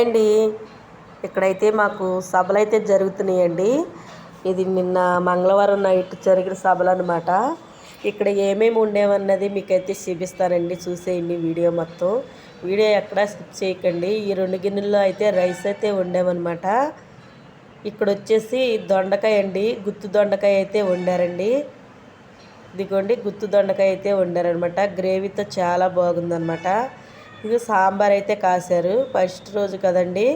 అండి. ఇక్కడైతే మాకు సభలు అయితే జరుగుతున్నాయండి. ఇది నిన్న మంగళవారం నైట్ జరిగిన సభలు అనమాట ఇక్కడ ఏమేమి ఉండేవన్నది మీకైతే చూపిస్తానండి. చూసేయండి వీడియో మొత్తం. వీడియో ఎక్కడా స్కిప్ చేయకండి. ఈ రెండు గిన్నెల్లో అయితే రైస్ అయితే ఉండేవన్నమాట. ఇక్కడ వచ్చేసి దొండకాయ అండి. గుత్తు దొండకాయ అయితే వండారండి. ఇదిగోండి గుత్తు దొండకాయ అయితే వండారనమాట గ్రేవీతో చాలా బాగుందనమాట ఇది సాంబార్ అయితే కాశారు. ఫస్ట్ రోజు కదండి.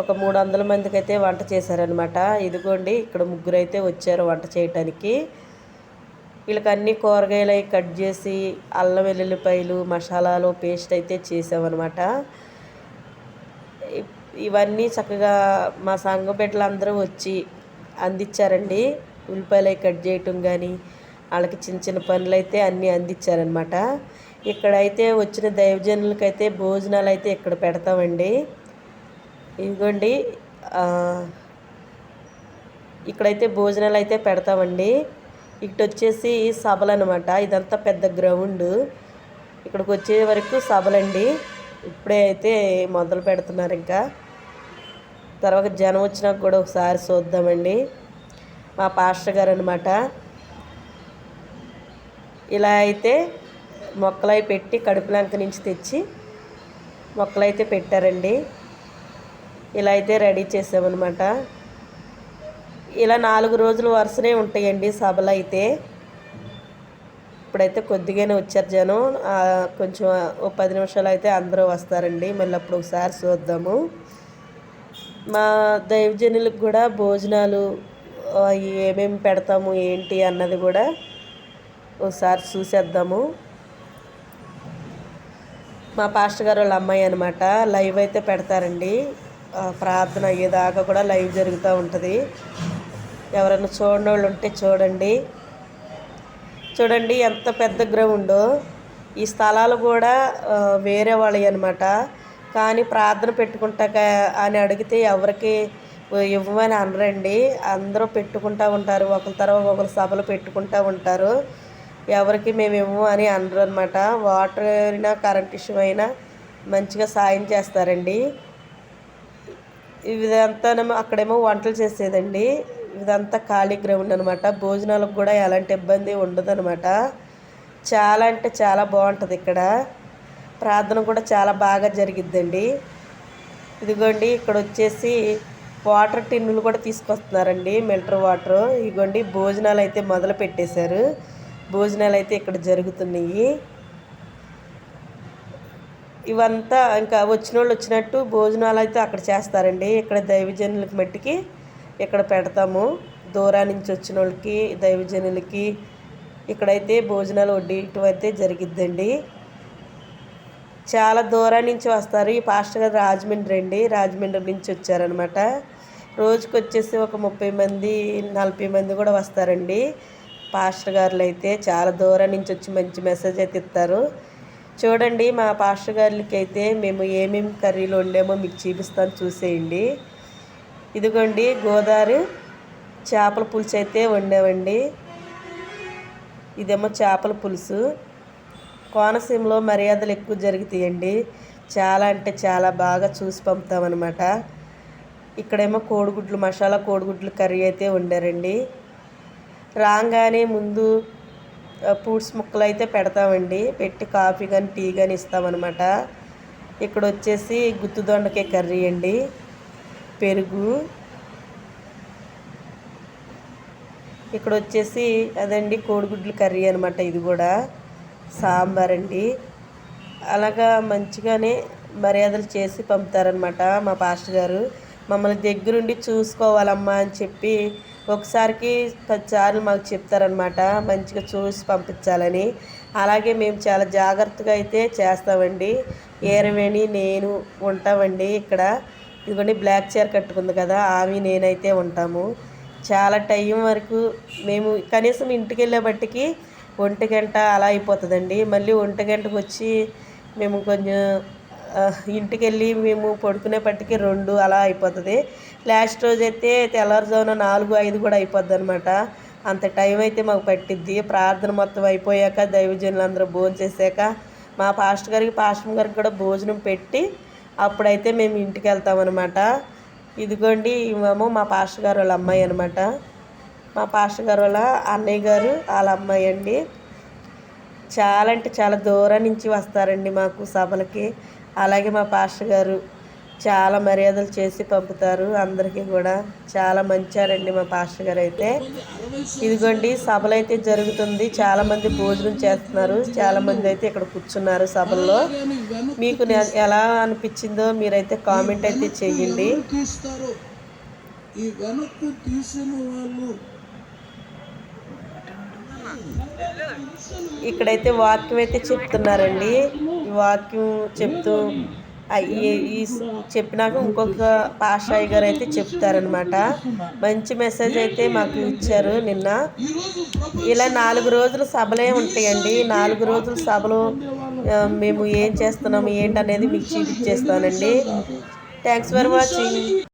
ఒక మూడు వందల మందికి అయితే వంట చేశారనమాట ఇదిగోండి ఇక్కడ ముగ్గురు అయితే వచ్చారు వంట చేయటానికి. వీళ్ళకి అన్ని కూరగాయలు అవి కట్ చేసి అల్లం వెల్లుల్లిపాయలు మసాలాలు పేస్ట్ అయితే చేసామన్నమాట ఇవన్నీ చక్కగా మా సంఘ బిడ్డలందరూ వచ్చి అందించారండి. ఉల్లిపాయలు అవి కట్ చేయటం కానీ వాళ్ళకి చిన్న చిన్న పనులు అయితే అన్నీ అందించారనమాట ఇక్కడైతే వచ్చిన దైవజనులకైతే భోజనాలు అయితే ఇక్కడ పెడతామండి. ఇదిగోండి ఇక్కడైతే భోజనాలు అయితే పెడతామండి. ఇక్కడ వచ్చేసి సభలు అనమాట ఇదంతా పెద్ద గ్రౌండ్. ఇక్కడికి వచ్చే వరకు సభలండి. ఇప్పుడే అయితే మొదలు పెడుతున్నారు ఇంకా. తర్వాత జనం వచ్చినాక కూడా ఒకసారి చూద్దామండి. మా పాస్టర్ గారు అనమాట ఇలా అయితే మొక్కలై పెట్టి కడుపులంక నుంచి తెచ్చి మొక్కలైతే పెట్టారండి. ఇలా అయితే రెడీ చేసామన్నమాట. ఇలా నాలుగు రోజులు వరుసనే ఉంటాయండి సభలు అయితే. ఇప్పుడైతే కొద్దిగానే వచ్చారు జనం. కొంచెం ఓ పది నిమిషాలు అయితే అందరూ వస్తారండి. మళ్ళీ అప్పుడు ఒకసారి చూద్దాము. మా దైవజనులకు కూడా భోజనాలు ఏమేమి పెడతాము ఏంటి అన్నది కూడా ఒకసారి చూసేద్దాము. మా పాస్టర్ గారు వాళ్ళ అమ్మాయి అనమాట లైవ్ అయితే పెడతారండి. ప్రార్థన అయ్యేదాకా కూడా లైవ్ జరుగుతూ ఉంటుంది. ఎవరైనా చూడని వాళ్ళు ఉంటే చూడండి. చూడండి ఎంత పెద్ద గ్రౌండ్. ఈ స్థలాలు కూడా వేరే వాళ్ళవి అనమాట కానీ ప్రార్థన పెట్టుకుంటాక అని అడిగితే ఎవరికి ఇవ్వమని అనరండి. అందరూ పెట్టుకుంటూ ఉంటారు. ఒకరి తర్వాత ఒకరు సభలు పెట్టుకుంటూ ఉంటారు. ఎవరికి మేము ఇవ్వము అని అనరు అనమాట వాటర్ అయినా కరెంట్ ఇష్యూ అయినా మంచిగా సాయం చేస్తారండి. ఇదంతా అక్కడేమో వంటలు చేసేదండి. ఇదంతా ఖాళీ గ్రౌండ్ అనమాట భోజనాలకు కూడా ఎలాంటి ఇబ్బంది ఉండదు అనమాట చాలా అంటే చాలా బాగుంటుంది ఇక్కడ. ప్రార్థన కూడా చాలా బాగా జరిగిద్దండి. ఇదిగోండి ఇక్కడ వచ్చేసి వాటర్ టిన్నులు కూడా తీసుకొస్తున్నారండి. మిల్టర్ వాటర్ ఇదిగోండి భోజనాలు అయితే మొదలు పెట్టేశారు. భోజనాలు అయితే ఇక్కడ జరుగుతున్నాయి. ఇవంతా ఇంకా వచ్చిన వాళ్ళు వచ్చినట్టు భోజనాలు అయితే అక్కడ చేస్తారండి. ఇక్కడ దైవజనులకి మట్టికి ఇక్కడ పెడతాము. దూరా నుంచి వచ్చిన వాళ్ళకి దైవజనులకి ఇక్కడైతే భోజనాలు వడ్డీయటం అయితే జరిగిద్దండి. చాలా దూరం నుంచి వస్తారు. ఈ పాస్టర్ గారు రాజమండ్రి అండి రాజమండ్రి నుంచి వచ్చారనమాట రోజుకి వచ్చేసి ఒక ముప్పై మంది నలభై మంది కూడా వస్తారండి. పాస్టర్ గారులు అయితే చాలా దూరం నుంచి వచ్చి మంచి మెసేజ్ అయితే ఇస్తారు. చూడండి మా పాస్టర్ గారికి అయితే మేము ఏమేమి కర్రీలు వండామో మీకు చూపిస్తాను చూసేయండి. ఇదిగోండి గోదావరి చేపల పులుసు అయితే వండామండి. ఇదేమో చేపల పులుసు. కోనసీమలో మర్యాదలు ఎక్కువ జరుగుతాయండి. చాలా అంటే చాలా బాగా చూసి పంపుతామన్నమాట. ఇక్కడేమో కోడిగుడ్లు మసాలా కోడిగుడ్లు కర్రీ అయితే వండారండి. రాగానే ముందు ఫ్రూట్స్ ముక్కలు అయితే పెడతామండి. పెట్టి కాఫీ కానీ టీ కానీ ఇస్తామన్నమాట. ఇక్కడ వచ్చేసి గుత్తు దొండకాయ కర్రీ అండి. పెరుగు. ఇక్కడ వచ్చేసి అదండి కోడిగుడ్లు కర్రీ అనమాట ఇది కూడా. సాంబార్ అండి. అలాగా మంచిగానే మర్యాదలు చేసి పంపుతారనమాట మా పాస్టర్ గారు. మమ్మల్ని దగ్గరుండి చూసుకోవాలమ్మా అని చెప్పి ఒకసారికి పదిసార్లు మాకు చెప్తారనమాట మంచిగా చూసి పంపించాలని. అలాగే మేము చాలా జాగ్రత్తగా అయితే చేస్తామండి. ఏరవేణి నేను ఉంటామండి ఇక్కడ. ఇదిగోండి బ్లాక్ చీర కట్టుకుంది కదా ఆమె నేనైతే ఉంటాము. చాలా టైం వరకు మేము కనీసం ఇంటికి వెళ్ళే బట్టికి ఒంటి గంట అలా అయిపోతుందండి. మళ్ళీ ఒంటి గంటకు వచ్చి మేము కొంచెం ఇంటికి వెళ్ళి మేము పడుకునేపటికి రెండు అలా అయిపోతుంది. లాస్ట్ రోజు అయితే తెల్లవారుజామున నాలుగు ఐదు కూడా అయిపోద్ది అనమాట అంత టైం అయితే మాకు పట్టిద్ది. ప్రార్థన మొత్తం అయిపోయాక దైవజనులు అందరూ భోజనం చేశాక మా పాస్టర్ గారికి పాస్టర్ గారికి కూడా భోజనం పెట్టి అప్పుడైతే మేము ఇంటికి వెళ్తామన్నమాట ఇదిగోండి ఇవేమో మా పాస్టర్ గారు వాళ్ళ అమ్మాయి అనమాట మా పాస్టర్ గారు వాళ్ళ అన్నయ్య గారు వాళ్ళ అమ్మాయి అండి. చాలా అంటే చాలా దూరం నుంచి వస్తారండి మాకు సభలకి. అలాగే మా పాస్టర్ గారు చాలా మర్యాదలు చేసి పంపుతారు. అందరికీ కూడా చాలా మంచారండి మా పాస్టర్ గారు అయితే. ఇదిగోండి సభలు అయితే జరుగుతుంది చాలామంది భోజనం చేస్తున్నారు. చాలామంది అయితే ఇక్కడ కూర్చున్నారు సభల్లో. మీకు ఎలా అనిపించిందో మీరైతే కామెంట్ అయితే చేయండి. ఈ వెనక్కు తీసిన వాళ్ళు ఇక్కడైతే వాక్యం అయితే చెప్తున్నారండి. వాక్యం చెప్తూ ఈ- చెప్పినాక ఇంకొక పాషాయి గారు అయితే చెప్తారనమాట మంచి మెసేజ్ అయితే మాకు ఇచ్చారు నిన్న. ఇలా నాలుగు రోజులు సభలే ఉంటాయండి. నాలుగు రోజుల సభలు మేము ఏం చేస్తున్నాము ఏంటనేది మీకు చూపించేస్తానండి. Thanks for watching